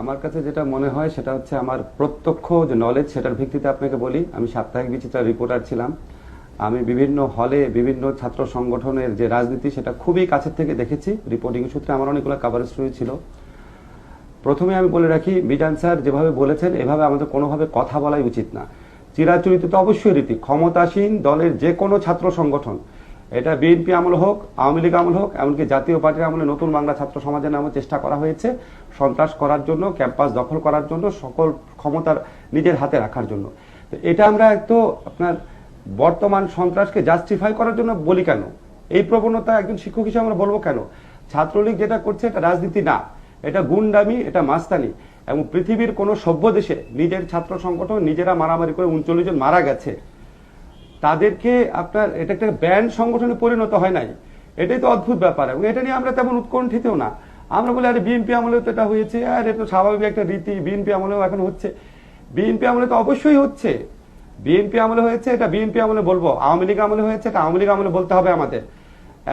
আমার কাছে যেটা মনে হয় সেটা হচ্ছে আমার প্রত্যক্ষ যে নলেজ সেটার ভিত্তিতে আপনাকে বলি। আমি সাপ্তাহিক বিচিত্রা রিপোর্টার ছিলাম। আমি বিভিন্ন হলে বিভিন্ন ছাত্র সংগঠনের যে রাজনীতি সেটা খুবই কাছের থেকে দেখেছি। রিপোর্টিং সূত্রে আমার অনেকগুলো কাভারেজ হয়েছিল প্রথমে আমি বলে রাখি মিজান স্যার যেভাবে বলেছেন, এভাবে আমাদের কোনোভাবে কথা বলাই উচিত না। চিরাচরিত তো অবশ্যই রীতি, ক্ষমতাসীন দলের যে কোনো ছাত্র সংগঠন, এটা বিএনপি আমল হোক, আওয়ামী লীগ আমল হোক, এমনকি জাতীয় পার্টির আমলে নতুন বাংলা ছাত্র সমাজের নামে চেষ্টা করা হয়েছে। সন্ত্রাস করার জন্য, ক্যাম্পাস দখল করার জন্য, সকল ক্ষমতার নিজের হাতে রাখার জন্য। তো এটা আমরা তো আপনার বর্তমান সন্ত্রাসকে জাস্টিফাই করার জন্য বলি কেন? এই প্রবণতা একজন শিক্ষক হিসেবে আমরা বলব কেন? ছাত্রলীগ যেটা করছে এটা রাজনীতি না। এটা গুন্ডামি, এটা মাস্তানি। এবং পৃথিবীর কোনো সভ্য দেশে নিজের ছাত্র সংগঠন নিজেরা মারামারি করে উনচল্লিশ জন মারা গেছে। তাদেরকে আপনার এটা একটা ব্যান্ড সংগঠনে পরিণত হয় নাই। এটাই তো অদ্ভুত ব্যাপার। এবং এটা নিয়ে আমরা তেমন উৎকণ্ঠিতও না। আমরা বলি, আরে, বিএনপি আমলেও তো এটা হয়েছে। আর এটা স্বাভাবিক একটা রীতি, বিএনপি আমলেও এখন হচ্ছে। বিএনপি আমলে তো অবশ্যই হচ্ছে। বিএনপি আমলে হয়েছে, এটা বিএনপি আমলে বলব। আওয়ামী লীগ আমলে হয়েছে, এটা আওয়ামী লীগ আমলে বলতে হবে আমাদের।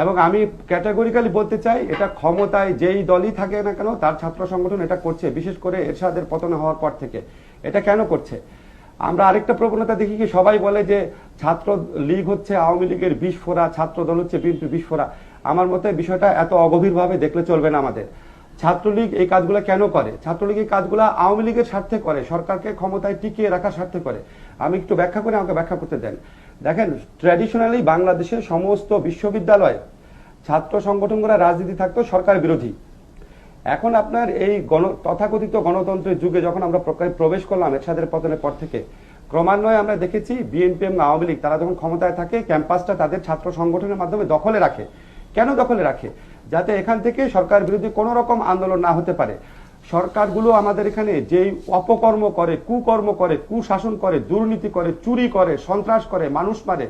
এবং আমি ক্যাটাগরিক্যালি বলতে চাই, এটা ক্ষমতায় যেই দলই থাকে না কেন, তার ছাত্র সংগঠন এটা করছে, বিশেষ করে এরশাদের পতন হওয়ার পর থেকে। এটা কেন করছে? আমরা আরেকটা প্রবণতা দেখি কি, সবাই বলে যে ছাত্র লীগ হচ্ছে আওয়ামী লীগের বিস্ফোরা ছাত্র দল হচ্ছে বিএনপি বিস্ফোরা। আমার মতে বিষয়টা এত অগভীরভাবে দেখলে চলবে না আমাদের। ছাত্রলীগ এই কাজগুলো কেন করে? ছাত্রলীগ এই কাজগুলো আওয়ামী লীগের স্বার্থে করে, সরকারকে ক্ষমতায় টিকিয়ে রাখার স্বার্থে করে। আমি একটু ব্যাখ্যা করে, আমাকে ব্যাখ্যা করতে দেন। দেখেন ট্র্যাডিশনালি বাংলাদেশের সমস্ত বিশ্ববিদ্যালয় ছাত্র সংগঠনগুলো রাজনীতি থাকতো সরকার বিরোধী। এখন আপনার এই গণ, তথাকথিত গণতন্ত্রের যুগে যখন আমরা প্রবেশ করলাম এরশাদের পতনের পর থেকে, ক্রমান্বয়ে আমরা দেখেছি বিএনপি এবং আওয়ামী লীগ, তারা যখন ক্ষমতায় থাকে, ক্যাম্পাসটা তাদের ছাত্র সংগঠনের মাধ্যমে দখলে রাখে। কেন দখলে রাখে? যাতে এখান থেকে সরকার বিরোধী কোনো রকম আন্দোলন না হতে পারে। সরকারগুলো আমাদের এখানে যেই অপকর্ম করে, কুকর্ম করে, কুশাসন করে, দুর্নীতি করে, চুরি করে, সন্ত্রাস করে, মানুষ মারে,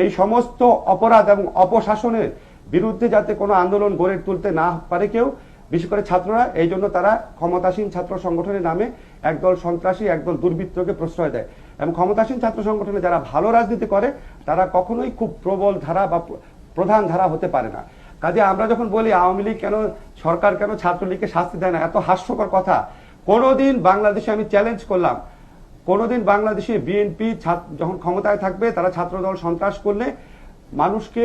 এই সমস্ত অপরাধ এবং অপশাসনের বিরুদ্ধে যাতে কোনো আন্দোলন গড়ে তুলতে না পারে কেউ বিশেষ করে ছাত্ররা, এই জন্য তারা ক্ষমতাসীন ছাত্র সংগঠনের নামে একদল সন্ত্রাসী, একদল দুর্বৃত্তকে প্রশ্রয় দেয়। এবং ক্ষমতাসীন ছাত্র সংগঠনে যারা ভালো রাজনীতি করে, তারা কখনোই খুব প্রবল ধারা বা প্রধান ধারা হতে পারে না। কাজে আমরা যখন বলি, আওয়ামী লীগ কেন, সরকার কেন ছাত্রলীগকে শাস্তি দেয় না? এত হাস্যকর কথা। কোনোদিন বাংলাদেশে আমি চ্যালেঞ্জ করলাম। কোনোদিন বাংলাদেশে বিএনপি যখন ক্ষমতায় থাকবে, তারা ছাত্রদল সন্ত্রাস করলে মানুষকে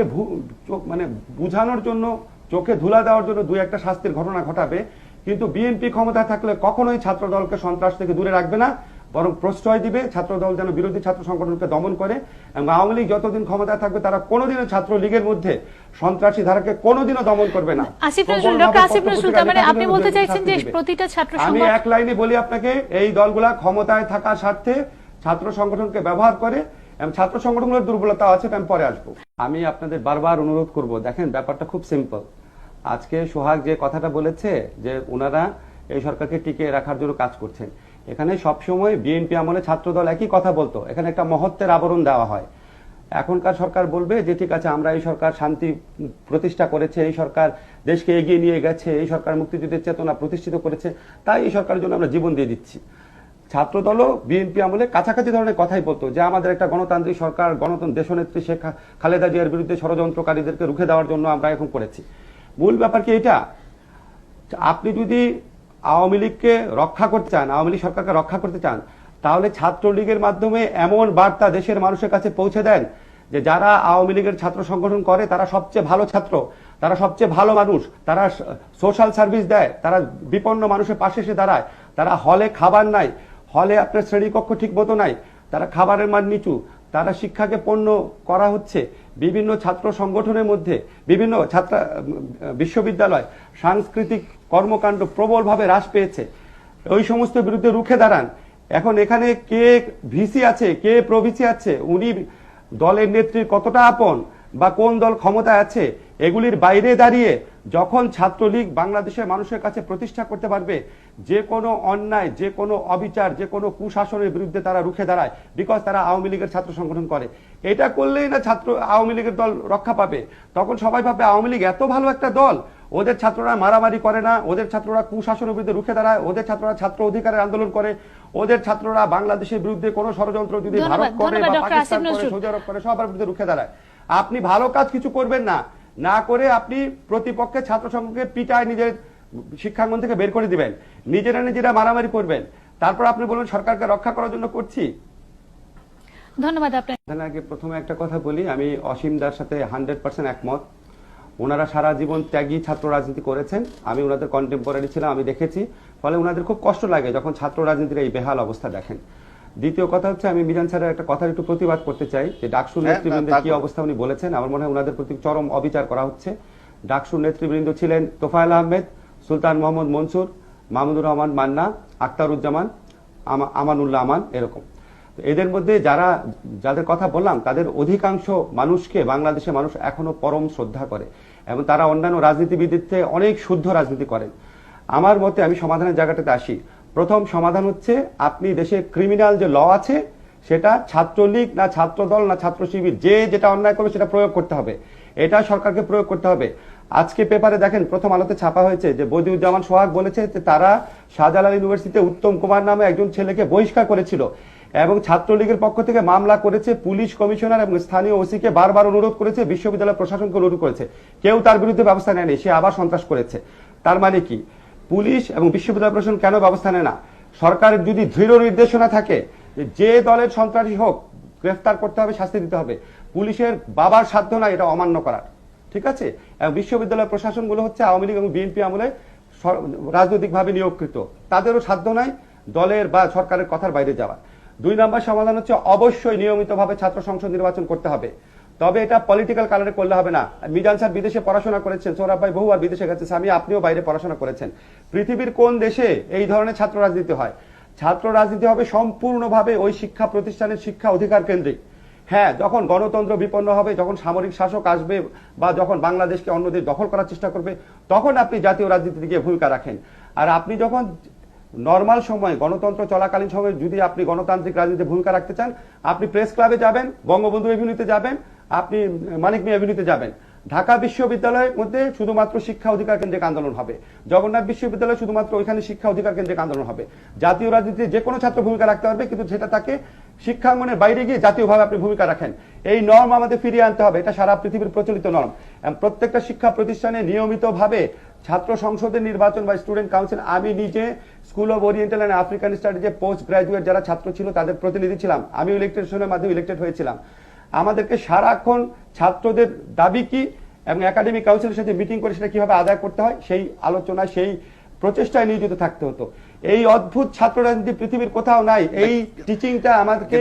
মানে বুঝানোর জন্য চোখে ধুলা দেওয়ার জন্য দুই একটা শাস্তির ঘটনা ঘটাবে কিন্তু বিএনপি ক্ষমতায় থাকলে কখনোই ছাত্রদলকে সন্ত্রাস থেকে দূরে রাখবে না বরং প্রশ্রয় দিবে ছাত্রদল যেন বিরোধী ছাত্র সংগঠনকে দমন করে এবং আওয়ামী লীগ যতদিন ক্ষমতায় থাকবে তারা কোনোদিনও ছাত্র লীগের মধ্যে সন্ত্রাসী ধারাকে কোনোদিনও দমন করবে না। মানে আপনি বলতে চাইছেন যে প্রতিটা ছাত্র আমি এক লাইনে বলি আপনাকে এই দলগুলা ক্ষমতায় থাকার স্বার্থে ছাত্র সংগঠনকে ব্যবহার করে এবং ছাত্র সংগঠনগুলোর দুর্বলতা আছে আমি পরে আসব। আমি আপনাদের বারবার অনুরোধ করব, দেখেন ব্যাপারটা খুব সিম্পল আজকে সোহাগ যে কথাটা বলেছে, যে ওনারা এই সরকারকে টিকিয়ে রাখার জন্য কাজ করছেন। এখানে সবসময় বিএনপি আমলে ছাত্রদল একই কথা বলতো। এখানে একটা মহত্বের আবরণ দেওয়া হয়। এখনকার সরকার বলবে যে, ঠিক আছে, আমরা এই সরকার শান্তি প্রতিষ্ঠা করেছে, এই সরকার দেশকে এগিয়ে নিয়ে গেছে, এই সরকার মুক্তিযুদ্ধের চেতনা প্রতিষ্ঠিত করেছে, তাই এই সরকারের জন্য আমরা জীবন দিয়ে দিচ্ছি। ছাত্রদলও বিএনপি আমলে কাছাকাছি ধরনের কথাই বলতো, যে আমাদের একটা গণতান্ত্রিক সরকার গণতন্ত্র দেশনেত্রী শেখ খালেদা জিয়ার বিরুদ্ধে ষড়যন্ত্রকারীদেরকে রুখে দেওয়ার জন্য আমরা এখন করেছি। মূল ব্যাপার কি এটা? আপনি যদি আওয়ামী লীগকে রক্ষা করতে চান, আওয়ামী লীগ সরকারকে রক্ষা করতে চান, তাহলে ছাত্রলীগের মাধ্যমে এমন বার্তা দেশের মানুষের কাছে পৌঁছে দেন যে যারা আওয়ামী লীগের ছাত্র সংগঠন করে, তারা সবচেয়ে ভালো ছাত্র, তারা সবচেয়ে ভালো মানুষ, তারা সোশ্যাল সার্ভিস দেয়, তারা বিপন্ন মানুষের পাশে এসে দাঁড়ায়, তারা হলে খাবার নাই হলে আপনার শ্রেণীকক্ষ ঠিক মতো নাই, তারা খাবারের মান নিচু, তারা শিক্ষাকে পণ্য করা হচ্ছে, বিভিন্ন ছাত্র সংগঠনের মধ্যে, বিভিন্ন ছাত্র বিশ্ববিদ্যালয়, সাংস্কৃতিক কর্মকাণ্ড প্রবলভাবে হ্রাস পেয়েছে। ওই সমস্ত বিরুদ্ধে রুখে দাঁড়ান। এখন এখানে কে ভিসি আছে, কে প্রভিসি আছে, উনি দলের নেত্রীর কতটা আপন বা কোন দল ক্ষমতায় আছে এগুলির বাইরে দাঁড়িয়ে যখন ছাত্রলীগ বাংলাদেশের মানুষের কাছে প্রতিষ্ঠা করতে পারবে যে কোনো অন্যায় যে কোনো অবিচার যে কোনো কুশাসনের বিরুদ্ধে তারা রুখে দাঁড়ায় বিকজ তারা আওয়ামী লীগের ছাত্র সংগঠন করে। এটা করলেই না ছাত্র আওয়ামী লীগের দল রক্ষা পাবে। তখন সবাই ভাবে আওয়ামী লীগ এত ভালো একটা দল ওদের ছাত্ররা মারামারি করে না ওদের ছাত্ররা কুশাসনের বিরুদ্ধে রুখে দাঁড়ায় ওদের ছাত্ররা ছাত্র অধিকারের আন্দোলন করে ওদের ছাত্ররা বাংলাদেশের বিরুদ্ধে কোনো ষড়যন্ত্র যদি ভারত করে বা পাকিস্তান করে সৌদি আরব করে সবার বিরুদ্ধে রুখে দাঁড়ায়। আপনি ভালো কাজ কিছু করবেন না না করে আপনি প্রতিপক্ষের ছাত্র সংঘকে পিটায় নিজের শিক্ষাঙ্গন থেকে বের করে দিবেন। নিজেরা নিজেরা মারামারি করবেন। তারপর আপনি বলবেন সরকারকে রক্ষা করার জন্য করছি? ধন্যবাদ আপনার আগে প্রথমে একটা কথা বলি আমি অসীম দার সাথে হান্ড্রেড পার্সেন্ট একমত। ওনারা সারা জীবন ত্যাগী ছাত্র রাজনীতি করেছেন। আমি ওনাদের কন্টেম্পোরারি ছিলাম আমি দেখেছি। ফলে ওনাদের খুব কষ্ট লাগে যখন ছাত্র রাজনীতির এই বেহাল অবস্থা দেখেন। দ্বিতীয় কথা হচ্ছে আমি মিজান স্যারের একটা কথার একটু প্রতিবাদ করতে চাই যে ডাকসুর হ্যাঁ, নেতৃবৃন্দের কি অবস্থা উনি বলেছেন আমার মনে হয় ওনাদের প্রতি চরম অবিচার করা হচ্ছে। ডাকসুর নেতৃবৃন্দ ছিলেন তোফায়েল আহমেদ সুলতান মোহাম্মদ মনসুর মাহমুদুর রহমান মান্না আক্তারুজ্জামান আমা- আমানুল্লাহ আমান এরকম। এদের মধ্যে যারা যাদের কথা বললাম তাদের অধিকাংশ মানুষকে বাংলাদেশের মানুষ এখনও পরম শ্রদ্ধা করে এবং তারা অন্যান্য রাজনীতিবিদের চেয়ে অনেক শুদ্ধ রাজনীতি করেন। আমার মতে আমি সমাধানের জায়গাটাতে আসি। প্রথম সমাধান হচ্ছে আপনি দেশে ক্রিমিনাল যে ল আছে, সেটা ছাত্রলীগ না ছাত্রদল না ছাত্র শিবির যে যেটা অন্যায় করবে সেটা প্রয়োগ করতে হবে। এটা সরকারকে প্রয়োগ করতে হবে। আজকে পেপারে দেখেন, প্রথম আলোতে ছাপা হয়েছে যে বদিউজ্জামান সোহাগ বলেছে যে তারা শাহজালাল ইউনিভার্সিটিতে উত্তম কুমার নামে একজন ছেলেকে বহিষ্কার করেছিল এবং ছাত্রলীগের পক্ষ থেকে মামলা করেছে, পুলিশ কমিশনার এবং স্থানীয় ওসিকে বারবার অনুরোধ করেছে, বিশ্ববিদ্যালয় প্রশাসনকে অনুরোধ করেছে। কেউ তার বিরুদ্ধে ব্যবস্থা নেয়নি, সে আবার সন্ত্রাস করেছে। তার মানে কি? পুলিশ এবং বিশ্ববিদ্যালয় প্রশাসন কেন ব্যবস্থা নেয় না? সরকারের যদি দৃঢ় নির্দেশনা থাকে যে দলের সন্ত্রাসী হোক, গ্রেফতার করতে হবে, শাস্তি দিতে হবে, পুলিশের বাবার সাধ্য না এটা অমান্য করার, ঠিক আছে? এবং বিশ্ববিদ্যালয় প্রশাসনগুলো হচ্ছে আওয়ামী লীগ এবং বিএনপি আমলে রাজনৈতিকভাবে নিয়োগকৃত। তাদেরও সাধ্য নাই দলের বা সরকারের কথার বাইরে যাওয়া দুই নম্বর সমাধান হচ্ছে অবশ্যই নিয়মিতভাবে ছাত্র সংসদ নির্বাচন করতে হবে। তবে এটা পলিটিক্যাল কালারে করলে হবে না। মিজান স্যার বিদেশে পড়াশোনা করেছেন সৌরভ ভাই বহুবার বিদেশে গেছে আমি আপনিও বাইরে পড়াশোনা করেছেন। পৃথিবীর কোন দেশে এই ধরনের ছাত্র রাজনীতি হয়? ছাত্র রাজনীতি হবে সম্পূর্ণভাবে ওই শিক্ষা প্রতিষ্ঠানের শিক্ষা অধিকার কেন্দ্রিক। হ্যাঁ যখন গণতন্ত্র বিপন্ন হবে, যখন সামরিক শাসক আসবে বা যখন বাংলাদেশকে অন্যদের দখল করার চেষ্টা করবে, তখন আপনি জাতীয় রাজনীতিতে গিয়ে ভূমিকা রাখেন। আর আপনি যখন নর্মাল সময় গণতন্ত্র চলাকালীন সময়ে যদি আপনি গণতান্ত্রিক রাজনীতিতে ভূমিকা রাখতে চান, আপনি প্রেস ক্লাবে যাবেন, বঙ্গবন্ধু এভিনিউতে যাবেন আপনি মানিক মিয়া এভিনিউতে যাবেন। ঢাকা বিশ্ববিদ্যালয়ের মধ্যে শুধুমাত্র শিক্ষা অধিকার কেন্দ্রিক আন্দোলন হবে। জগন্নাথ বিশ্ববিদ্যালয় শুধুমাত্র ওইখানে শিক্ষা অধিকার কেন্দ্রিক আন্দোলন হবে। জাতীয় রাজনীতিতে যে কোনো ছাত্র ভূমিকা রাখতে পারবে, কিন্তু সেটা তাকে শিক্ষাঙ্গনের বাইরে গিয়ে জাতীয়ভাবে আপনি ভূমিকা রাখেন। এই নর্ম আমাদের ফিরিয়ে আনতে হবে, এটা সারা পৃথিবীর প্রচলিত নর্ম। প্রত্যেকটা শিক্ষা প্রতিষ্ঠানে নিয়মিতভাবে ছাত্র সংসদের নির্বাচন বা স্টুডেন্ট কাউন্সিল, আমি নিজে school of oriental and African স্টাডিজে post graduate যারা ছাত্র ছিল, তাদের প্রতিনিধি ছিলাম। আমি ইলেকটেশনের মাধ্যমে ইলেক্টেড হয়েছিলাম। আমাদেরকে সারাক্ষণ ছাত্রদের দাবি কি এবং একাডেমিক কাউন্সিলের সাথে মিটিং করে সেটা কীভাবে আদায় করতে হয় সেই আলোচনা সেই প্রচেষ্টায় নিয়োজিত থাকতে হতো। এই অদ্ভুত ছাত্র রাজনীতি পৃথিবীর কোথাও নাই। এই টিচিংটা আমাদেরকে